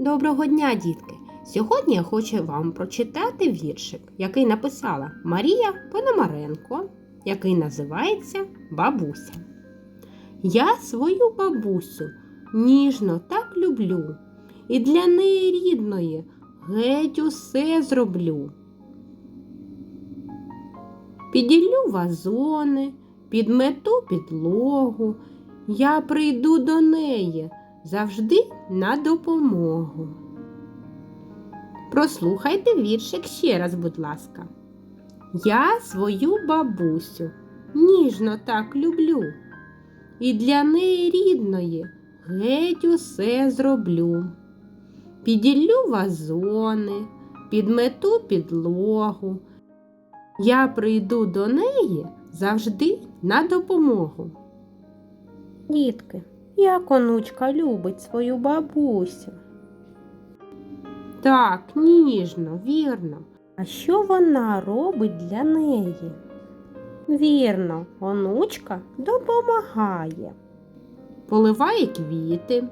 Доброго дня, дітки! Сьогодні я хочу вам прочитати віршик, який написала Марія Пономаренко, який називається Бабуся. Я свою бабусю ніжно так люблю, і для неї рідної геть усе зроблю. Піділлю вазони, підмету підлогу, я прийду до неї завжди на допомогу. Прослухайте віршик ще раз, будь ласка. Я свою бабусю ніжно так люблю, і для неї рідної геть усе зроблю. Піділлю вазони, підмету підлогу. Я прийду до неї завжди на допомогу. Дітки, як онучка любить свою бабусю. Так, ніжно, вірно. А що вона робить для неї? Вірно, онучка допомагає. Поливає квіти,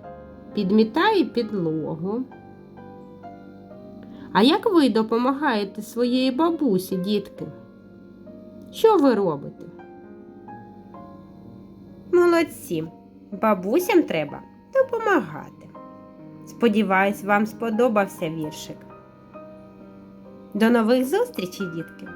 підмітає підлогу. А як ви допомагаєте своїй бабусі, дітки? Що ви робите? Молодці! Бабусям треба допомагати. Сподіваюсь, вам сподобався віршик. До нових зустрічей, дітки!